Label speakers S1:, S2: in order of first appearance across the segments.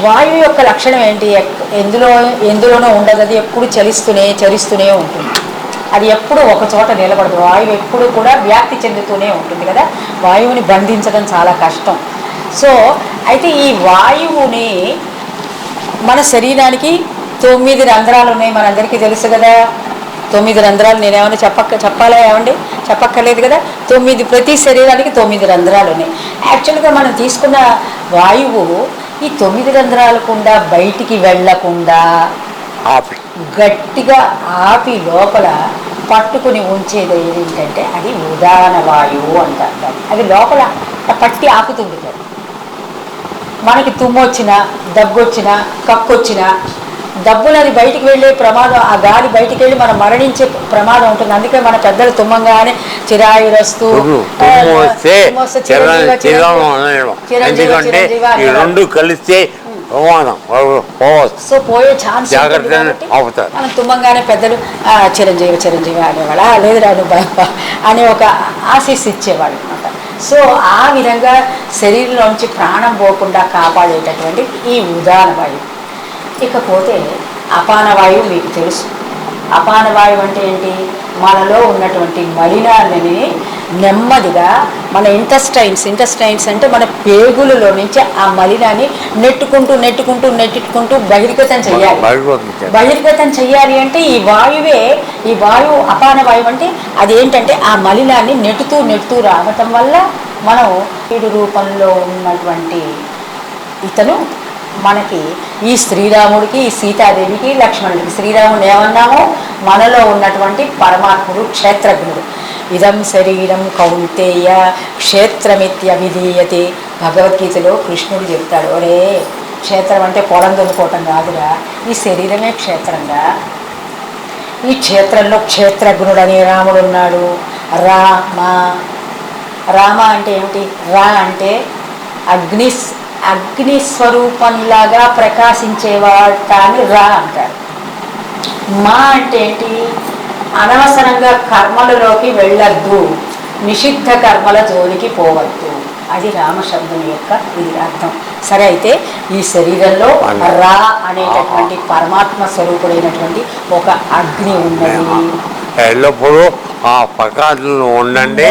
S1: వాయువు యొక్క లక్షణం ఏంటి? ఎక్- ఎందులో ఎందులోనూ ఉండదు. అది ఎప్పుడు చలిస్తూనే చలిస్తూనే ఉంటుంది. అది ఎప్పుడు ఒక చోట నిలబడదు. వాయువు ఎప్పుడు కూడా వ్యాప్తి చెందుతూనే ఉంటుంది కదా? వాయువుని బంధించడం చాలా కష్టం. సో అయితే ఈ వాయువుని మన శరీరానికి తొమ్మిది రంధ్రాలు ఉన్నాయి. మనందరికీ తెలుసు కదా? తొమ్మిది రంధ్రాలు నేనేమైనా చెప్పక్క చెప్పాలా ఏమండి? చెప్పక్కర్లేదు కదా? తొమ్మిది ప్రతి శరీరానికి తొమ్మిది రంధ్రాలు ఉన్నాయి. యాక్చువల్గా మనం తీసుకున్న వాయువు ఈ తొమ్మిది రంధ్రాల గుండా బయటికి వెళ్ళకుండా
S2: ఆపి
S1: గట్టిగా ఆపి లోపల పట్టుకుని ఉంచేది ఏంటంటే అది ఉదాహరణ వాయువు అంటారు. అది లోపల పట్టి ఆపుతుంది కదా మనకి తుమ్మొచ్చినా దగ్గొచ్చినా కక్కొచ్చినా డబ్బులు అది బయటికి వెళ్ళే ప్రమాదం ఆ గాలి బయటికి వెళ్ళి మనం మరణించే ప్రమాదం ఉంటుంది. అందుకే మన పెద్దలు తుమ్మంగానే చిరాయురస్తు.
S2: ఎందుకంటే ఈ రెండు కలిస్తే
S1: సో పోయే ఛాన్స్. మనం తుమ్మంగానే పెద్దలు "ఆ, చిరంజీవి చిరంజీవి అనేవాడు "ఆ, లేదు రాను బాబ అనే ఒక ఆశీస్ ఇచ్చేవాడు అనమాట సో ఆ విధంగా శరీరంలోంచి ప్రాణం పోకుండా కాపాడేటటువంటి ఈ ఉదాహరణ వాయువు ఇకపోతే అపాన వాయువు మీకు తెలుసు. అపాన వాయువు అంటే ఏంటి? మనలో ఉన్నటువంటి మలినాలని నెమ్మదిగా మన ఇంటస్టైన్స్ ఇంటస్టైన్స్ అంటే మన పేగులలో నుంచి ఆ మలినాన్ని నెట్టుకుంటూ నెట్టుకుంటూ నెట్టుకుంటూ బహిర్గతం చేయాలి. బహిర్గతం చెయ్యాలి అంటే ఈ వాయువే ఈ వాయువు అపాన వాయువు అంటే అదేంటంటే ఆ మలినాన్ని నెట్టుతూ నెట్టుతూ రావటం వల్ల మనం వీడు రూపంలో ఉన్నటువంటి ఇతను మనకి ఈ శ్రీరాముడికి ఈ సీతాదేవికి లక్ష్మణుడికి శ్రీరాముడు ఏమన్నాము? మనలో ఉన్నటువంటి పరమాత్ముడు క్షేత్రజ్ఞుడు. ఇదం శరీరం కౌంతేయ క్షేత్రమిత్య విధీయతే. భగవద్గీతలో కృష్ణుడు చెప్తాడు ఒరే క్షేత్రం అంటే పొలం దున్నుకోవటం కాదురా. ఈ శరీరమే క్షేత్రంగా ఈ క్షేత్రంలో క్షేత్రజ్ఞుడు అని రాముడు ఉన్నాడు. రామ రామ అంటే ఏమిటి? రా అంటే అగ్ని అగ్ని స్వరూపంలాగా ప్రకాశించేవాటాన్ని రా అంటారు. మా అంటే ఏంటి? అనవసరంగా కర్మలలోకి వెళ్ళొద్దు. నిషిద్ధ కర్మల జోలికి పోవద్దు. అది రామశబ్దం యొక్క ఇది అర్థం. సరే అయితే ఈ శరీరంలో రా అనేటటువంటి పరమాత్మ స్వరూపుడైనటువంటి ఒక అగ్ని ఉన్నది.
S2: ఎల్లప్పుడూ ఆ ప్రకాశంలో ఉండండి.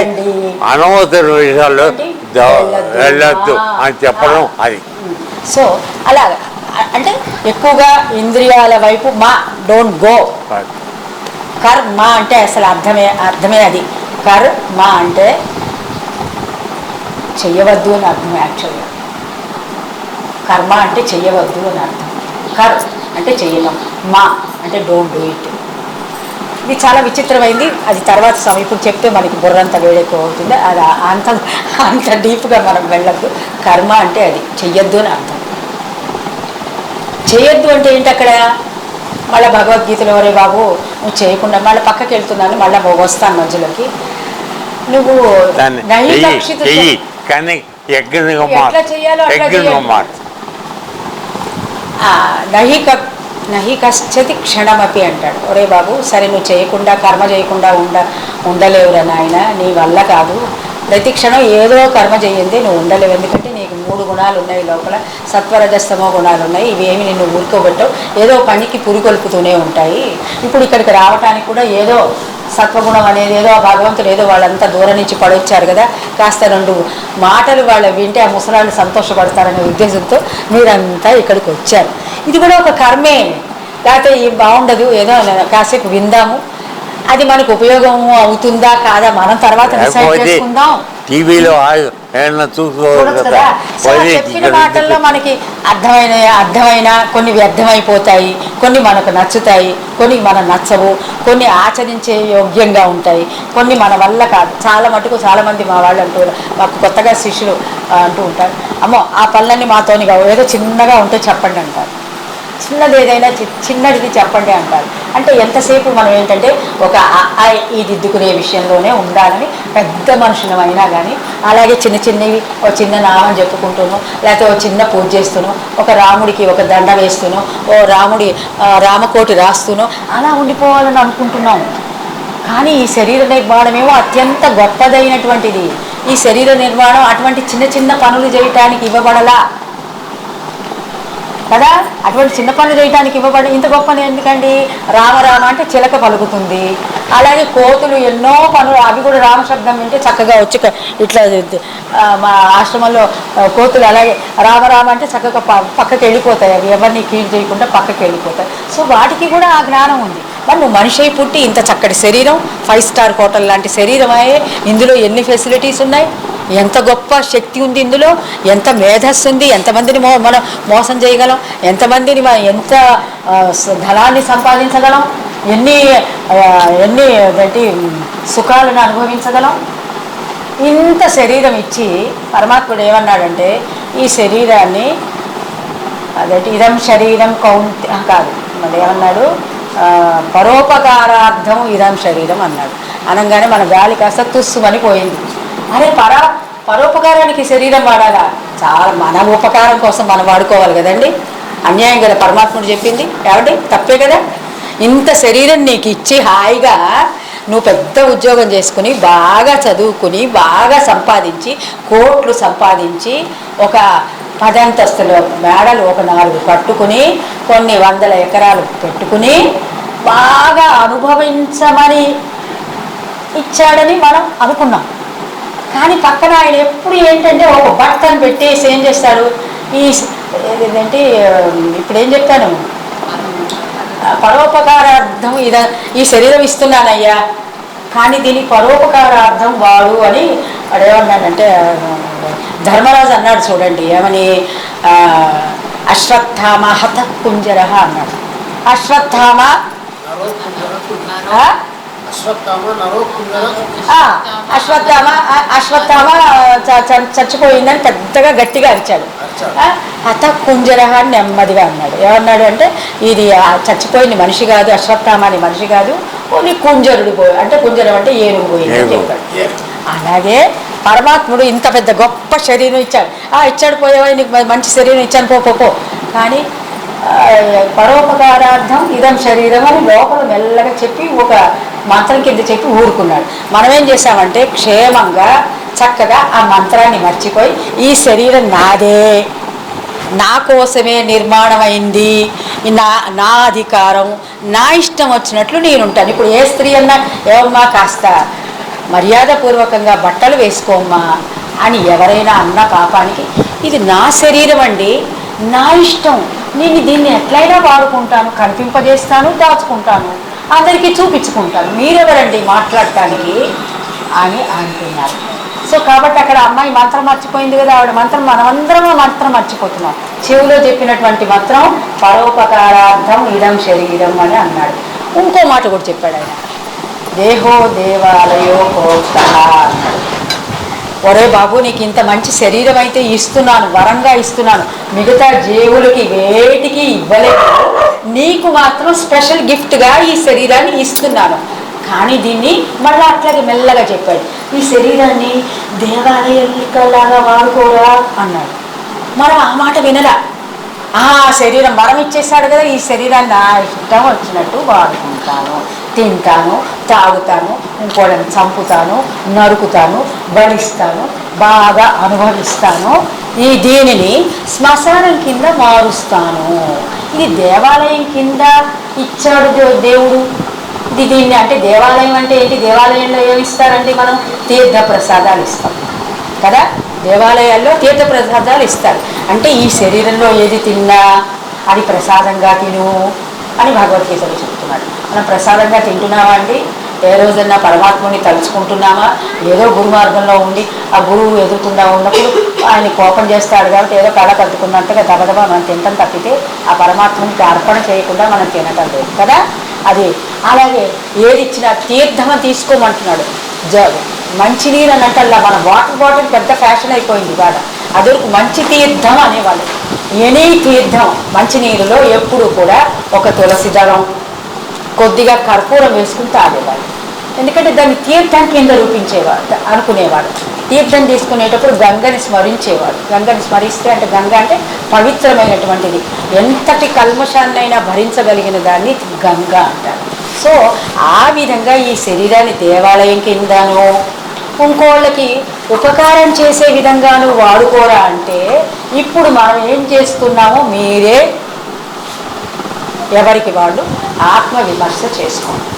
S2: అనవసర విషయాలు
S1: వెళ్ళొద్దు.
S2: అని చెప్పడం అది.
S1: సో అలాగా అ- అంటే ఎక్కువగా ఇంద్రియాల వైపు మా డోంట్ గో. కర్ మా అంటే అసలు అర్థమే అర్థమే అది. కర్ మా అంటే చెయ్యవద్దు అని అర్థం యాక్చువల్గా కర్మ అంటే చెయ్యవద్దు అని అర్థం. కర్ అంటే చెయ్యడం మా అంటే డోంట్ డూ ఇట్. ఇది చాలా విచిత్రమైంది. అది తర్వాత సమయం ఇప్పుడు చెప్తే మనకి బుర్రంత వేడెక్కువ అవుతుంది. అది అంత అంత డీప్గా మనం వెళ్ళద్దు. కర్మ అంటే అది. చెయ్యొద్దు అని అర్థం. చేయొద్దు అంటే ఏంటి అక్కడ? మళ్ళీ భగవద్గీతలో ఒరే బాబు నువ్వు చేయకుండా మళ్ళీ పక్కకి వెళ్తున్నాను మళ్ళీ వస్తాను మధ్యలోకి. నువ్వు నహి
S2: చెయ్యి
S1: కక్షిత
S2: చెయ్యి. కానీ యజ్ఞంగా
S1: ఎట్లా చెయ్యాలో అట్లా
S2: యజ్ఞంగా
S1: చెయ్యాలి.
S2: మాట
S1: ఆ, నహి క నహి కశ్చతి క్షణమపి అంటాడు. ఒరే బాబు సరే నువ్వు చేయకుండా కర్మ చేయకుండా ఉండ ఉండలేవురా నాయన నీ వల్ల కాదు. ప్రతి క్షణం ఏదో కర్మ చేయండి నువ్వు ఉండలేవు. ఎందుకంటే నీకు మూడు గుణాలు ఉన్నాయి లోపల. సత్వరజస్తమో గుణాలు ఉన్నాయి. ఇవేమి నిన్ను ఊరుకోబెట్టవు. ఏదో పనికి పురికొల్పుతూనే ఉంటాయి. ఇప్పుడు ఇక్కడికి రావటానికి కూడా ఏదో సత్వగుణం అనేది ఏదో ఆ భగవంతుడు ఏదో వాళ్ళంతా దూరం నుంచి పడొచ్చారు కదా. కాస్త రెండు మాటలు వాళ్ళు వింటే ఆ ముసలాళ్ళు సంతోషపడతారనే ఉద్దేశంతో మీరంతా ఇక్కడికి వచ్చారు. ఇది కూడా ఒక కర్మే. లేకపోతే ఈ బాగుండదు ఏదో కాసేపు విందాము. అది మనకు ఉపయోగం అవుతుందా కాదా మనం తర్వాత డిసైడ్ చేసుకుందాం.
S2: టీవీలో
S1: చెప్పిన మాటల్లో మనకి అర్థమైన అర్థమైన కొన్ని వ్యర్థమైపోతాయి కొన్ని మనకు నచ్చుతాయి కొన్ని మనం నచ్చవు కొన్ని ఆచరించే యోగ్యంగా ఉంటాయి కొన్ని మన వల్ల కాదు. చాలా మటుకు చాలా మంది మా వాళ్ళు అంటూ మాకు కొత్తగా శిష్యులు అంటూ ఉంటారు. అమ్మో ఆ పనులన్నీ మాతోని కావు. ఏదో చిన్నగా ఉంటే చెప్పండి అంటారు. చిన్నది ఏదైనా చి- చిన్నది చెప్పండి అంటారు. అంటే ఎంతసేపు మనం ఏంటంటే ఒక ఆ, ఈ దిద్దుకునే విషయంలోనే ఉండాలని పెద్ద మనుషులమైనా కానీ అలాగే చిన్న చిన్నవి ఒక చిన్న నామం చెప్పుకుంటూను లేకపోతే ఒక చిన్న పూజ చేస్తూను ఒక రాముడికి ఒక దండ వేస్తూను ఓ రాముడి రామకోటి రాస్తూను అలా ఉండిపోవాలని అనుకుంటున్నాం. కానీ ఈ శరీర నిర్మాణమేమో అత్యంత గొప్పదైనటువంటిది. ఈ శరీర నిర్మాణం అటువంటి చిన్న చిన్న పనులు చేయటానికి ఇవ్వబడలా. కదా? అటువంటి చిన్న పనులు చేయడానికి ఇవ్వబడి ఇంత గొప్ప పని ఎందుకండి? రామరామ అంటే చిలక పలుకుతుంది. అలాగే కోతులు ఎన్నో పనులు అవి కూడా రామశబ్దం వింటే చక్కగా వచ్చి ఇట్లా మా ఆశ్రమంలో కోతులు అలాగే రామరామ అంటే చక్కగా పక్కకి వెళ్ళిపోతాయి అవి. ఎవరిని కీడు చేయకుండా పక్కకి వెళ్ళిపోతాయి. సో వాటికి కూడా ఆ జ్ఞానం ఉంది. మరి నువ్వు మనిషి అయి పుట్టి ఇంత చక్కటి శరీరం ఫైవ్ స్టార్ హోటల్ లాంటి శరీరం అయ్యే ఇందులో ఎన్ని ఫెసిలిటీస్ ఉన్నాయి? ఎంత గొప్ప శక్తి ఉంది ఇందులో? ఎంత మేధస్సు ఉంది? ఎంతమందిని మో మనం మోసం చేయగలం? ఎంతమందిని ఎంత ధనాన్ని సంపాదించగలం? ఎన్ని ఎన్ని ఏంటి సుఖాలను అనుభవించగలం? ఇంత శరీరం ఇచ్చి పరమాత్ముడు ఏమన్నాడంటే ఈ శరీరాన్ని అదేంటి ఇదం శరీరం కౌంట్ కాదు. మరి ఏమన్నాడు? పరోపకారార్థం ఇదం శరీరం అన్నాడు. అనగానే మన గాలి కాస్త తుస్సుమని పోయింది అరే పర పరోపకారానికి శరీరం వాడాలా? చాలా మన ఉపకారం కోసం మనం వాడుకోవాలి కదండి. అన్యాయం కదా పరమాత్ముడు చెప్పింది. ఏమండి? తప్పే కదా? ఇంత శరీరం నీకు ఇచ్చి హాయిగా నువ్వు పెద్ద ఉద్యోగం చేసుకుని బాగా చదువుకుని బాగా సంపాదించి కోట్లు సంపాదించి ఒక పదంతస్తులు మేడలు ఒక నాలుగు కట్టుకుని కొన్ని వందల ఎకరాలు పెట్టుకుని బాగా అనుభవించమని ఇచ్చాడని మనం అనుకున్నాం. కానీ పక్కన ఆయన ఎప్పుడు ఏంటంటే ఒక బట్టను పెట్టేసి ఏం చేస్తాడు? ఈ ఏంటంటే ఇప్పుడు ఏం చెప్పాను ఆ, పరోపకారార్థం ఇద ఈ శరీరం ఇస్తున్నానయ్యా. కానీ దీని పరోపకారార్థం వాడు అని ఆ, ధర్మరాజు అన్నాడు చూడండి ఏమని? అశ్వత్థామ హత కుంజర అన్నాడు. అశ్వత్థామ?
S3: అశ్వత్థామ
S1: అశ్వత్థామ చచ్చిపోయిందని పెద్దగా గట్టిగా అరిచాడు. ఆ, హత కుంజర అని నెమ్మదిగా అన్నాడు. ఏమన్నాడు అంటే ఇది ఆ చచ్చిపోయింది మనిషి కాదు అశ్వత్థామ అని మనిషి కాదు ఓన్లీ కుంజరుడు పోయి అంటే కుంజరం అంటే ఏనుగు పోయింది అని. చెప్పాడు. అలాగే పరమాత్ముడు ఇంత పెద్ద గొప్ప శరీరం ఇచ్చాడు. ఆ ఇచ్చాడు పోయేవా నీకు మంచి శరీరం ఇచ్చాను పో పో పో. కానీ పరోపకారార్థం ఇదం శరీరం అని లోపల మెల్లగా చెప్పి ఒక మంత్రం కింద చెప్పి ఊరుకున్నాడు. మనం ఏం చేసామంటే క్షేమంగా చక్కగా ఆ మంత్రాన్ని మర్చిపోయి ఈ శరీరం నాదే. నా కోసమే నిర్మాణమైంది. అయింది నా నా అధికారం నా ఇష్టం వచ్చినట్లు నేను ఉంటాను ఇప్పుడు ఏ స్త్రీ అన్నా ఏమమ్మా కాస్త మర్యాదపూర్వకంగా బట్టలు వేసుకోమ్మా అని ఎవరైనా అన్న పాపానికి ఇది నా శరీరం అండి నా ఇష్టం. నేను దీన్ని ఎట్లయినా వాడుకుంటాను కనిపింపజేస్తాను దాచుకుంటాను. అందరికీ చూపించుకుంటాను. మీరెవరండి మాట్లాడటానికి? అని అంటున్నారు. సో కాబట్టి అక్కడ అమ్మాయి మంత్రం మర్చిపోయింది కదా ఆవిడ మంత్రం మనమందరం మంత్రం మర్చిపోతున్నాం. చెవిలో చెప్పినటువంటి మంత్రం పరోపకారార్థం ఇదం శరీరం అని అన్నాడు. ఇంకో మాట కూడా చెప్పాడు ఆయన. దేహో దేవాలయో కోట అన్నాడు. ఒరే బాబు నీకు ఇంత మంచి శరీరం అయితే ఇస్తున్నాను వరంగా ఇస్తున్నాను. మిగతా జీవులకి వేటికి ఇవ్వలేదు. నీకు మాత్రం స్పెషల్ గిఫ్ట్గా ఈ శరీరాన్ని ఇస్తున్నాను. కానీ దీన్ని మళ్ళీ అట్లాగే మెల్లగా చెప్పాడు. ఈ శరీరాన్ని దేవాలయంలాగా వాడుకోరా? అన్నాడు. మనం ఆ మాట వినరా ఆ శరీరం మనం ఇచ్చేసాడు కదా ఈ శరీరాన్ని నా ఇష్టం వచ్చినట్టు వాడుకుంటాను. తింటాను తాగుతాను ఇంకోళ్ళని చంపుతాను నరుకుతాను బలిస్తాను బాగా అనుభవిస్తాను. ఈ దీనిని శ్మశానం కింద మారుస్తాను. ఇది దేవాలయం కింద ఇచ్చాడు దేవుడు. ఇది దీన్ని అంటే దేవాలయం అంటే ఏంటి? దేవాలయంలో ఏమి మనం? తీర్థ ప్రసాదాలు ఇస్తాం. కదా? దేవాలయాల్లో తీర్థ ప్రసాదాలు ఇస్తారు. అంటే ఈ శరీరంలో ఏది తిన్నా అది ప్రసాదంగా తిను. అని భగవద్గీతలో చెప్తున్నాడు మనం ప్రసాదంగా తింటున్నామా అండి? ఏ రోజన్నా పరమాత్ముని తలుచుకుంటున్నామా? ఏదో గురు మార్గంలో ఉండి ఆ గురువు ఎదుర్కొండా ఉన్నప్పుడు ఆయన కోపం చేస్తాడు కాబట్టి ఏదో కళ కట్టుకున్నంతగా దబదబా మనం తింటాం తప్పితే ఆ పరమాత్మునికి అర్పణ చేయకుండా మనం తినటం లేదు కదా? అది అలాగే ఏది ఇచ్చినా తీర్థం తీసుకోమంటున్నాడు. జ మంచినీరు అని అంటల్లా మన వాటర్ బాటిల్ పెద్ద ఫ్యాషన్ అయిపోయింది ఇవాళ అదొరకు మంచి తీర్థం అనేవాళ్ళు. ఎనీ తీర్థం మంచినీరులో ఎప్పుడు కూడా ఒక తులసి దళం. కొద్దిగా కర్పూరం వేసుకుని తాగేవాడు ఎందుకంటే దాన్ని తీర్థం కింద రూపించేవాడు అనుకునేవాడు తీర్థం తీసుకునేటప్పుడు గంగని స్మరించేవాడు గంగని స్మరిస్తే అంటే గంగ అంటే పవిత్రమైనటువంటిది. ఎంతటి కల్మషాన్నైనా భరించగలిగిన దాన్ని గంగ అంటారు. సో ఆ విధంగా ఈ శరీరాన్ని దేవాలయం కిందనో ఇంకోళ్ళకి ఉపకారం చేసే విధంగాను వాడుకోరా అంటే ఇప్పుడు మనం ఏం చేస్తున్నామో మీరే ఎవరికి వాళ్ళు ఆత్మవిమర్శ చేసుకోండి.